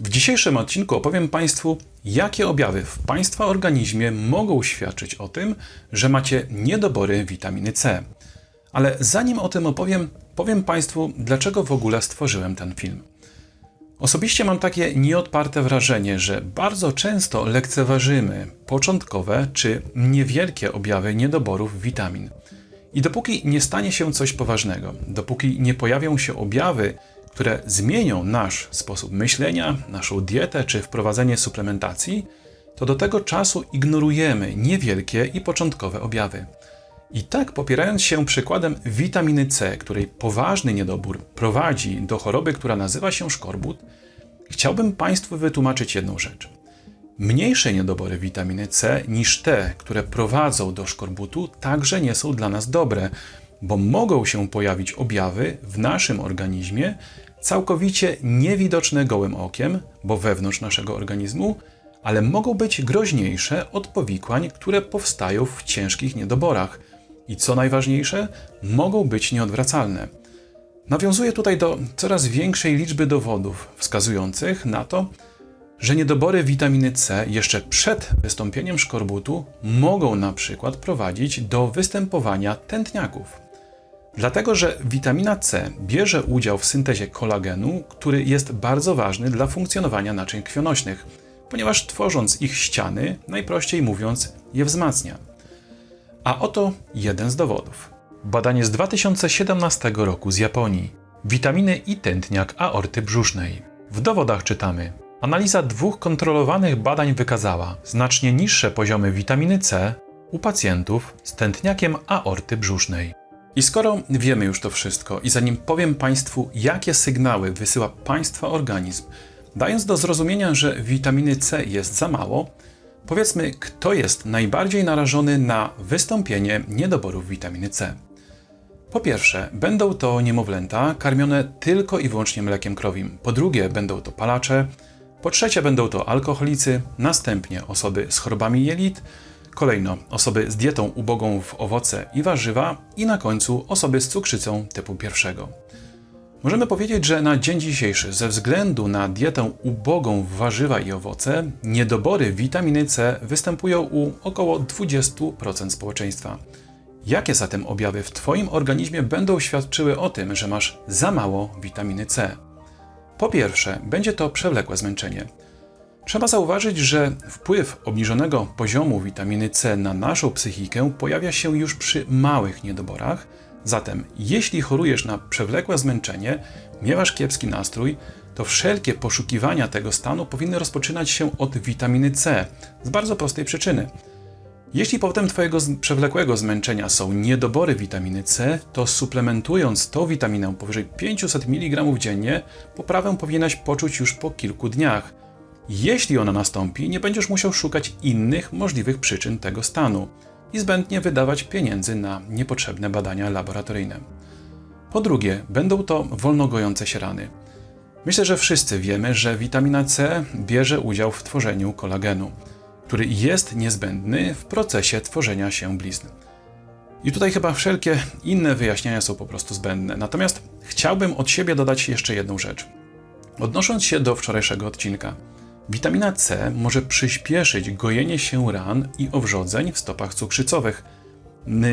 W dzisiejszym odcinku opowiem Państwu, jakie objawy w Państwa organizmie mogą świadczyć o tym, że macie niedobory witaminy C. Ale zanim o tym opowiem, powiem Państwu, dlaczego w ogóle stworzyłem ten film. Osobiście mam takie nieodparte wrażenie, że bardzo często lekceważymy początkowe czy niewielkie objawy niedoborów witamin. I dopóki nie stanie się coś poważnego, dopóki nie pojawią się objawy, które zmienią nasz sposób myślenia, naszą dietę czy wprowadzenie suplementacji, to do tego czasu ignorujemy niewielkie i początkowe objawy. I tak, popierając się przykładem witaminy C, której poważny niedobór prowadzi do choroby, która nazywa się szkorbut, chciałbym Państwu wytłumaczyć jedną rzecz. Mniejsze niedobory witaminy C niż te, które prowadzą do szkorbutu, także nie są dla nas dobre, bo mogą się pojawić objawy w naszym organizmie całkowicie niewidoczne gołym okiem, bo wewnątrz naszego organizmu, ale mogą być groźniejsze od powikłań, które powstają w ciężkich niedoborach. I co najważniejsze, mogą być nieodwracalne. Nawiązuję tutaj do coraz większej liczby dowodów wskazujących na to, że niedobory witaminy C jeszcze przed wystąpieniem szkorbutu mogą na przykład prowadzić do występowania tętniaków. Dlatego, że witamina C bierze udział w syntezie kolagenu, który jest bardzo ważny dla funkcjonowania naczyń krwionośnych, ponieważ tworząc ich ściany, najprościej mówiąc, je wzmacnia. A oto jeden z dowodów. Badanie z 2017 roku z Japonii. Witaminy i tętniak aorty brzusznej. W dowodach czytamy: Analiza dwóch kontrolowanych badań wykazała znacznie niższe poziomy witaminy C u pacjentów z tętniakiem aorty brzusznej. I skoro wiemy już to wszystko, i zanim powiem Państwu, jakie sygnały wysyła Państwa organizm, dając do zrozumienia, że witaminy C jest za mało, powiedzmy, kto jest najbardziej narażony na wystąpienie niedoborów witaminy C. Po pierwsze, będą to niemowlęta karmione tylko i wyłącznie mlekiem krowim. Po drugie, będą to palacze. Po trzecie, będą to alkoholicy, następnie osoby z chorobami jelit, kolejno osoby z dietą ubogą w owoce i warzywa i na końcu osoby z cukrzycą typu pierwszego. Możemy powiedzieć, że na dzień dzisiejszy, ze względu na dietę ubogą w warzywa i owoce, niedobory witaminy C występują u około 20% społeczeństwa. Jakie zatem objawy w Twoim organizmie będą świadczyły o tym, że masz za mało witaminy C? Po pierwsze, będzie to przewlekłe zmęczenie. Trzeba zauważyć, że wpływ obniżonego poziomu witaminy C na naszą psychikę pojawia się już przy małych niedoborach. Zatem, jeśli chorujesz na przewlekłe zmęczenie, miewasz kiepski nastrój, to wszelkie poszukiwania tego stanu powinny rozpoczynać się od witaminy C z bardzo prostej przyczyny. Jeśli powodem Twojego przewlekłego zmęczenia są niedobory witaminy C, to suplementując tą witaminę powyżej 500 mg dziennie, poprawę powinnaś poczuć już po kilku dniach. Jeśli ona nastąpi, nie będziesz musiał szukać innych możliwych przyczyn tego stanu i zbędnie wydawać pieniędzy na niepotrzebne badania laboratoryjne. Po drugie, będą to wolnogojące się rany. Myślę, że wszyscy wiemy, że witamina C bierze udział w tworzeniu kolagenu, który jest niezbędny w procesie tworzenia się blizn. I tutaj chyba wszelkie inne wyjaśnienia są po prostu zbędne. Natomiast chciałbym od siebie dodać jeszcze jedną rzecz. Odnosząc się do wczorajszego odcinka, witamina C może przyspieszyć gojenie się ran i owrzodzeń w stopach cukrzycowych.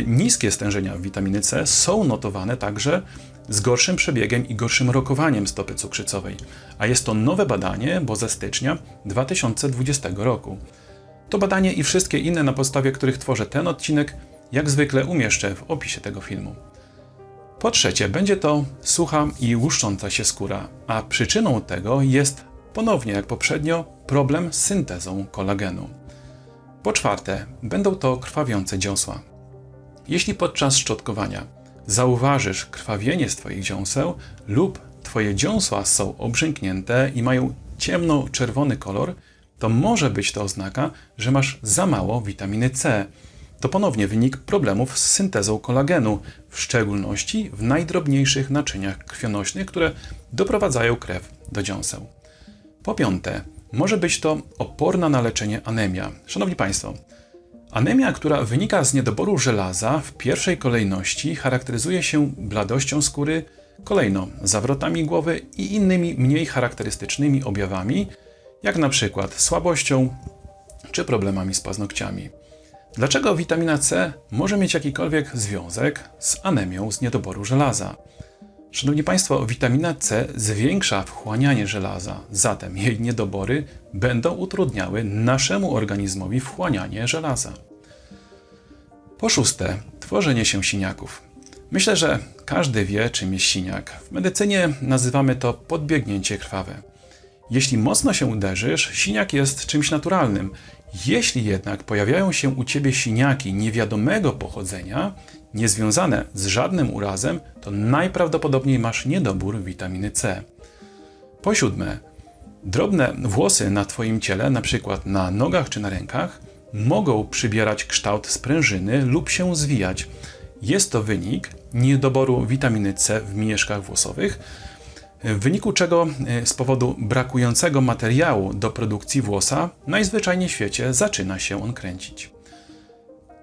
Niskie stężenia witaminy C są notowane także z gorszym przebiegiem i gorszym rokowaniem stopy cukrzycowej, a jest to nowe badanie, bo ze stycznia 2020 roku. To badanie i wszystkie inne, na podstawie których tworzę ten odcinek, jak zwykle umieszczę w opisie tego filmu. Po trzecie, będzie to sucha i łuszcząca się skóra, a przyczyną tego jest ponownie jak poprzednio problem z syntezą kolagenu. Po czwarte, będą to krwawiące dziąsła. Jeśli podczas szczotkowania zauważysz krwawienie z Twoich dziąseł lub Twoje dziąsła są obrzęknięte i mają ciemno-czerwony kolor, to może być to oznaka, że masz za mało witaminy C. To ponownie wynik problemów z syntezą kolagenu, w szczególności w najdrobniejszych naczyniach krwionośnych, które doprowadzają krew do dziąseł. Po piąte, może być to oporna na leczenie anemia. Szanowni Państwo, anemia, która wynika z niedoboru żelaza, w pierwszej kolejności charakteryzuje się bladością skóry, Kolejno zawrotami głowy i innymi mniej charakterystycznymi objawami, jak na przykład słabością czy problemami z paznokciami. Dlaczego witamina C może mieć jakikolwiek związek z anemią z niedoboru żelaza? Szanowni Państwo, witamina C zwiększa wchłanianie żelaza, zatem jej niedobory będą utrudniały naszemu organizmowi wchłanianie żelaza. Po szóste, tworzenie się siniaków. Myślę, że każdy wie, czym jest siniak. W medycynie nazywamy to podbiegnięcie krwawe. Jeśli mocno się uderzysz, siniak jest czymś naturalnym. Jeśli jednak pojawiają się u ciebie siniaki niewiadomego pochodzenia, niezwiązane z żadnym urazem, to najprawdopodobniej masz niedobór witaminy C. Po siódme, drobne włosy na Twoim ciele, na przykład na nogach czy na rękach, mogą przybierać kształt sprężyny lub się zwijać. Jest to wynik niedoboru witaminy C w mieszkach włosowych, w wyniku czego e, z powodu brakującego materiału do produkcji włosa najzwyczajniej w świecie zaczyna się on kręcić.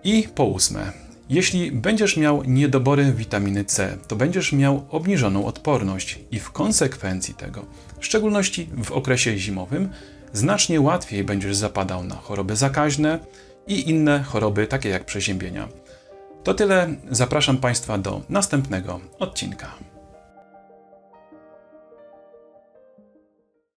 I po ósme, jeśli będziesz miał niedobory witaminy C, to będziesz miał obniżoną odporność i w konsekwencji tego, w szczególności w okresie zimowym, znacznie łatwiej będziesz zapadał na choroby zakaźne i inne choroby takie jak przeziębienia. To tyle, zapraszam Państwa do następnego odcinka.